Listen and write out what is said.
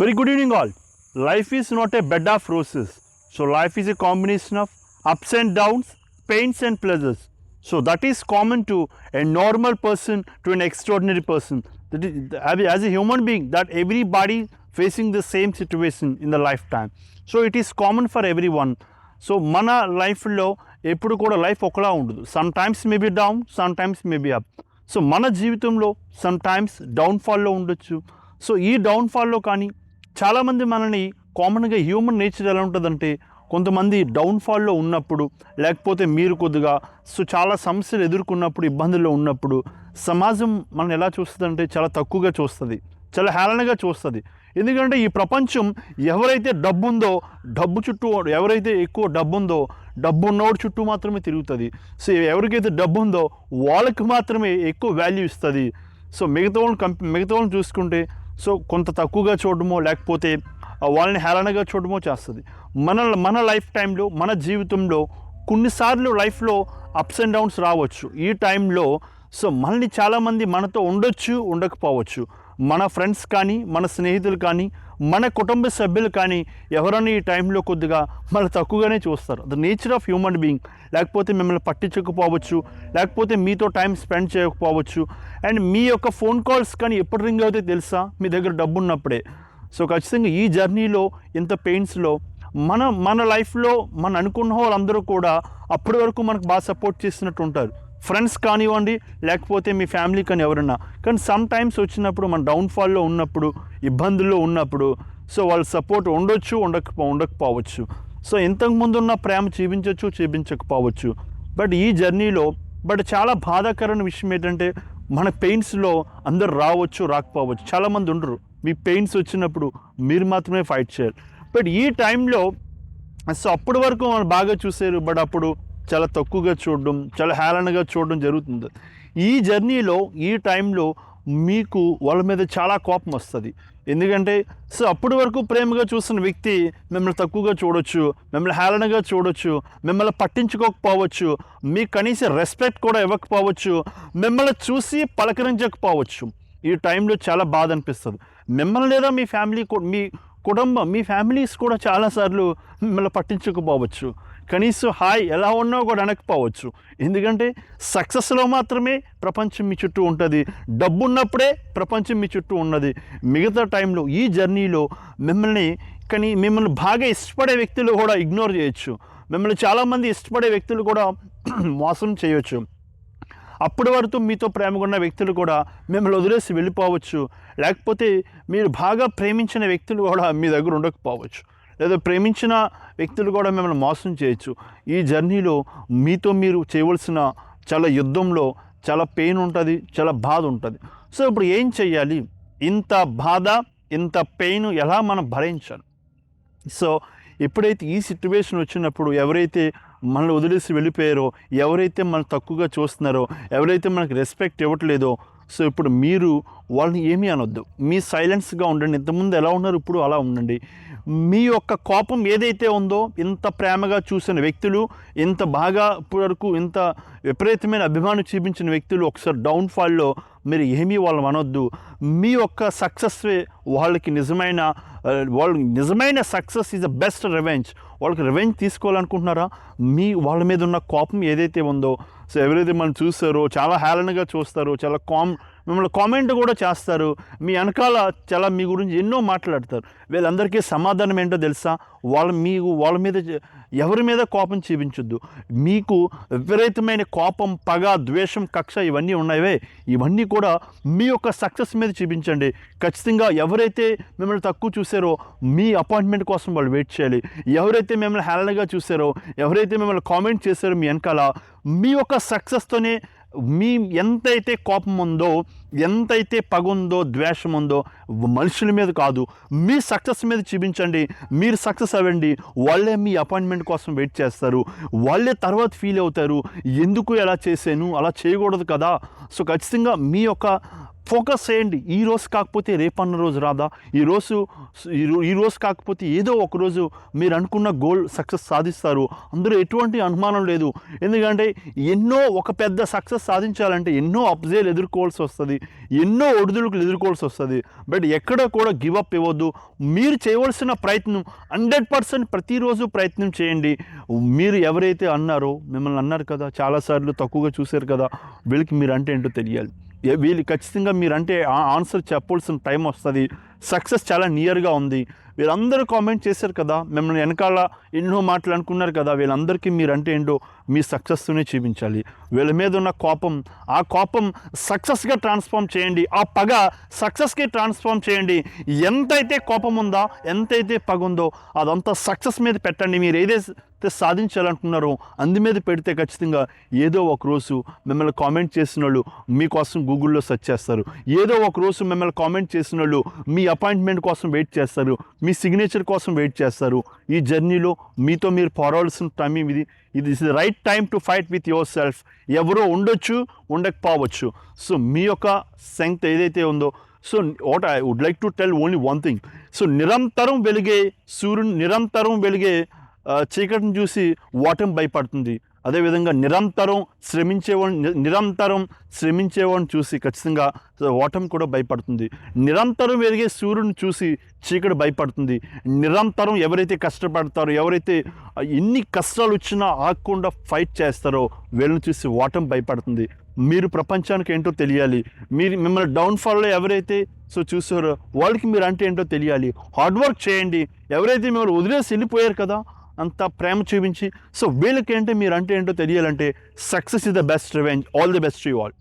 Very good evening all life is not a bed of roses so life is a combination of ups and downs pains and pleasures so that is common to a normal person to an extraordinary person that as a human being that everybody facing the same situation in the lifetime so it is common for everyone so మన లైఫ్లో ఎప్పుడు కూడా life ఒకలా ఉండదు sometimes maybe down sometimes maybe up so మన జీవితంలో some times డౌన్ఫాల్లో ఉండొచ్చు so ఈ డౌన్ఫాల్లో కానీ చాలామంది మనల్ని కామన్గా హ్యూమన్ నేచర్ ఎలా ఉంటుందంటే కొంతమంది డౌన్ఫాల్లో ఉన్నప్పుడు లేకపోతే మీరు కొద్దిగా సో చాలా సమస్యలు ఎదుర్కొన్నప్పుడు ఇబ్బందుల్లో ఉన్నప్పుడు సమాజం మనం ఎలా చూస్తుందంటే చాలా తక్కువగా చూస్తుంది చాలా హేళనగా చూస్తుంది. ఎందుకంటే ఈ ప్రపంచం ఎవరైతే డబ్బు ఉందో డబ్బు చుట్టూ ఎవరైతే ఎక్కువ డబ్బు ఉందో డబ్బు ఉన్నోడు చుట్టూ మాత్రమే తిరుగుతుంది. సో ఎవరికైతే డబ్బు ఉందో వాళ్ళకి మాత్రమే ఎక్కువ వాల్యూ ఇస్తుంది. సో మిగతా వాళ్ళని కంప్ మిగతా వాళ్ళని చూసుకుంటే సో కొంత తక్కువగా చూడడమో లేకపోతే వాళ్ళని హేళనగా చూడడమో చేస్తుంది. మన మన లైఫ్ టైంలో మన జీవితంలో కొన్నిసార్లు లైఫ్లో అప్స్ అండ్ డౌన్స్ రావచ్చు. ఈ టైంలో సో మనల్ని చాలామంది మనతో ఉండొచ్చు ఉండకపోవచ్చు. మన ఫ్రెండ్స్ కానీ మన స్నేహితులు కానీ మన కుటుంబ సభ్యులు కానీ ఎవరైనా ఈ టైంలో కొద్దిగా మన తక్కువగానే చూస్తారు. The nature of human being లేకపోతే మిమ్మల్ని పట్టించకపోవచ్చు లేకపోతే మీతో టైం స్పెండ్ చేయకపోవచ్చు. అండ్ మీ యొక్క ఫోన్ కాల్స్ కానీ ఎప్పుడు రింగ్ అవుతాయి తెలుసా? మీ దగ్గర డబ్బు ఉన్నప్పుడే. సో ఖచ్చితంగా ఈ జర్నీలో ఇంత పెయిన్స్లో మన మన లైఫ్లో మన అనుకున్న వాళ్ళందరూ కూడా అప్పటి వరకు మనకు బాగా సపోర్ట్ చేస్తున్నట్టు ఉంటారు. ఫ్రెండ్స్ కానివ్వండి లేకపోతే మీ ఫ్యామిలీ కానీ ఎవరన్నా. కానీ సమ్ టైమ్స్ వచ్చినప్పుడు మన డౌన్ఫాల్లో ఉన్నప్పుడు ఇబ్బందుల్లో ఉన్నప్పుడు సో వాళ్ళ సపోర్ట్ ఉండొచ్చు ఉండక ఉండకపోవచ్చు. సో ఇంతకుముందు ఉన్న ప్రేమ చూపించవచ్చు చూపించకపోవచ్చు. బట్ ఈ జర్నీలో బట్ చాలా బాధాకరమైన విషయం ఏంటంటే మన పెయిన్స్లో అందరు రావచ్చు రాకపోవచ్చు. చాలామంది ఉండరు. మీ పెయిన్స్ వచ్చినప్పుడు మీరు మాత్రమే ఫైట్ చేయాలి. బట్ ఈ టైంలో సో అప్పటి వరకు మనం బాగా చూసారు బట్ అప్పుడు చాలా తక్కువగా చూడడం చాలా హేళనగా చూడడం జరుగుతుంది. ఈ జర్నీలో ఈ టైంలో మీకు వాళ్ళ మీద చాలా కోపం వస్తుంది. ఎందుకంటే సో అప్పటి వరకు ప్రేమగా చూసిన వ్యక్తి మిమ్మల్ని తక్కువగా చూడొచ్చు మిమ్మల్ని హేళనగా చూడొచ్చు మిమ్మల్ని పట్టించుకోకపోవచ్చు మీకు కనీసం రెస్పెక్ట్ కూడా ఇవ్వకపోవచ్చు మిమ్మల్ని చూసి పలకరించకపోవచ్చు. ఈ టైంలో చాలా బాధ అనిపిస్తుంది. మిమ్మల్ని లేదా మీ ఫ్యామిలీ మీ కుటుంబం మీ ఫ్యామిలీస్ కూడా చాలాసార్లు మిమ్మల్ని పట్టించకపోవచ్చు కనీసం హాయ్ ఎలా ఉన్నావు కూడా అనకపోవచ్చు. ఎందుకంటే సక్సెస్లో మాత్రమే ప్రపంచం మీ చుట్టూ ఉంటుంది. డబ్బు ఉన్నప్పుడే ప్రపంచం మీ చుట్టూ ఉన్నది. మిగతా టైంలో ఈ జర్నీలో మిమ్మల్ని కానీ మిమ్మల్ని బాగా ఇష్టపడే వ్యక్తులు కూడా ఇగ్నోర్ చేయొచ్చు. మిమ్మల్ని చాలామంది ఇష్టపడే వ్యక్తులు కూడా మోసం చేయొచ్చు. అప్పటి వరకు మీతో ప్రేమగా ఉన్న వ్యక్తులు కూడా మిమ్మల్ని వదిలేసి వెళ్ళిపోవచ్చు. లేకపోతే మీరు బాగా ప్రేమించిన వ్యక్తులు కూడా మీ దగ్గర ఉండకపోవచ్చు. లేదా ప్రేమించిన వ్యక్తులు కూడా మిమ్మల్ని మోసం చేయొచ్చు. ఈ జర్నీలో మీతో మీరు చేయవలసిన చాలా యుద్ధంలో చాలా పెయిన్ ఉంటుంది చాలా బాధ ఉంటుంది. సో ఇప్పుడు ఏం చెయ్యాలి? ఇంత బాధ ఇంత పెయిన్ ఎలా మనం భరించాలి? సో ఎప్పుడైతే ఈ సిచ్యువేషన్ వచ్చినప్పుడు ఎవరైతే మనల్ని వదిలేసి వెళ్ళిపోయారో ఎవరైతే మనం తక్కువగా చూస్తున్నారో ఎవరైతే మనకు రెస్పెక్ట్ ఇవ్వట్లేదో సో ఇప్పుడు మీరు వాళ్ళని ఏమీ అనొద్దు. మీ సైలెన్స్గా ఉండండి. ఇంతకుముందు ఎలా ఉన్నారు? ఇప్పుడు అలా ఉండండి. మీ యొక్క కోపం ఏదైతే ఉందో ఇంత ప్రేమగా చూసిన వ్యక్తులు ఇంత బాగా ఇప్పటివరకు ఇంత విపరీతమైన అభిమానం చూపించిన వ్యక్తులు ఒకసారి డౌన్ఫాల్లో మీరు ఏమీ వాళ్ళని అనొద్దు. మీ యొక్క సక్సెస్ వాళ్ళకి నిజమైన వాళ్ళ వాళ్ళకి నిజమైన success is the best revenge. వాళ్ళకి రివెంజ్ తీసుకోవాలనుకుంటున్నారా? మీ వాళ్ళ మీద ఉన్న కోపం ఏదైతే ఉందో సో ఎవరైతే మనం చూస్తారో చాలా హేళనగా చూస్తారో చాలా కామ్ మిమ్మల్ని కామెంట్ కూడా చేస్తారు. మీ వెనకాల చాలా మీ గురించి ఎన్నో మాట్లాడతారు. వీళ్ళందరికీ సమాధానం ఏంటో తెలుసా? వాళ్ళ మీకు వాళ్ళ మీద ఎవరి మీద కోపం చూపించొద్దు. మీకు విపరీతమైన కోపం పగ ద్వేషం కక్ష ఇవన్నీ ఉన్నాయవే ఇవన్నీ కూడా మీ యొక్క సక్సెస్ మీద చూపించండి. ఖచ్చితంగా ఎవరైతే మిమ్మల్ని తక్కువ చూసారో మీ అపాయింట్మెంట్ కోసం వాళ్ళు వెయిట్ చేయాలి. ఎవరైతే మిమ్మల్ని హేళనగా చూసారో ఎవరైతే మిమ్మల్ని కామెంట్ చేశారో మీ వెనకాల మీ యొక్క సక్సెస్తోనే మీ ఎంతైతే కోపం ఉందో ఎంతైతే పగుందో ద్వేషం ఉందో మనుషుల మీద కాదు మీ సక్సెస్ మీద చూపించండి మీరు సక్సెస్ అవ్వండి వాళ్ళే మీ అపాయింట్మెంట్ కోసం వెయిట్ చేస్తారు వాళ్ళే తర్వాత ఫీల్ అవుతారు ఎందుకు ఎలా చేశాను అలా చేయకూడదు కదా? సో ఖచ్చితంగా మీ యొక్క ఫోకస్ చేయండి ఈ రోజు కాకపోతే రేపన్న రోజు రాదా? ఈ రోజు ఈ ఈ రోజు కాకపోతే ఏదో ఒకరోజు మీరు అనుకున్న గోల్ సక్సెస్ సాధిస్తారు అందులో ఎటువంటి అనుమానం లేదు. ఎందుకంటే ఎన్నో ఒక పెద్ద సక్సెస్ సాధించాలంటే ఎన్నో అబ్జేలు ఎదుర్కోవాల్సి వస్తుంది. ఎన్నో ఒడిదుడుకులు ఎదుర్కోవాల్సి వస్తుంది. బట్ ఎక్కడ కూడా గివ్ అప్ ఇవ్వద్దు. మీరు చేయవలసిన ప్రయత్నం హండ్రెడ్ పర్సెంట్ ప్రతిరోజు ప్రయత్నం చేయండి. మీరు ఎవరైతే అన్నారో మిమ్మల్ని అన్నారు కదా చాలాసార్లు తక్కువగా చూశారు కదా వీళ్ళకి మీరు అంటే ఏంటో తెలియాలి. వీళ్ళు ఖచ్చితంగా మీరంటే ఆ- ఆన్సర్ చెప్పాల్సిన టైం వస్తుంది. సక్సెస్ చాలా నియర్గా ఉంది. వీళ్ళందరూ కామెంట్ చేశారు కదా మిమ్మల్ని వెనకాల ఎన్నో మాటలు అనుకున్నారు కదా వీళ్ళందరికీ మీరంటే ఏంటో మీ సక్సెస్తోనే చూపించాలి. వీళ్ళ మీద ఉన్న కోపం ఆ కోపం సక్సెస్గా ట్రాన్స్ఫార్మ్ చేయండి. ఆ పగ సక్సెస్కి ట్రాన్స్ఫార్మ్ చేయండి. ఎంతైతే కోపం ఉందా ఎంతైతే పగ ఉందో అదంతా సక్సెస్ మీద పెట్టండి. మీరు ఏదైతే సాధించాలనుకున్నారో అందు మీద పెడితే ఖచ్చితంగా ఏదో ఒక రోజు మిమ్మల్ని కామెంట్ చేసిన వాళ్ళు మీకోసం గూగుల్లో సెర్చ్ చేస్తారు. ఏదో ఒక రోజు మిమ్మల్ని కామెంట్ చేసిన వాళ్ళు మీ అపాయింట్మెంట్ కోసం వెయిట్ చేస్తారు. మీ సిగ్నేచర్ కోసం వెయిట్ చేస్తారు. ఈ జర్నీలో మీతో మీరు పోరాడాల్సిన టైం ఇది. ఇది is the right time to fight with yourself ఎవరో ఉండొచ్చు ఉండకపోవచ్చు. సో మీ యొక్క స్ట్రెంగ్త్ ఏదైతే ఉందో so what I would like to tell only one thing so నిరంతరం వెలిగే సూర్యుని నిరంతరం వెలిగే చీకటిని చూసి వాటం భయపడుతుంది. అదేవిధంగా నిరంతరం శ్రమించేవాడిని నిరంతరం శ్రమించేవాడిని చూసి ఖచ్చితంగా ఓటమి కూడా భయపడుతుంది. నిరంతరం వెలిగే సూర్యుని చూసి చీకటి భయపడుతుంది. నిరంతరం ఎవరైతే కష్టపడతారో ఎవరైతే ఎన్ని కష్టాలు వచ్చినా ఆగకుండా ఫైట్ చేస్తారో వీళ్ళని చూసి ఓటమి భయపడుతుంది. మీరు ప్రపంచానికి ఏంటో తెలియాలి. మీరు మిమ్మల్ని డౌన్ఫాల్లో ఎవరైతే సో చూసారో వాళ్ళకి మీరు అంటే ఏంటో తెలియాలి. హార్డ్ వర్క్ చేయండి. ఎవరైతే మిమ్మల్ని వదిలేసి వెళ్ళిపోయారు కదా అంత ప్రేమ చూపించి సో వీళ్ళకి మీరు అంటే ఏంటో తెలియాలంటే success is the best revenge all the best you all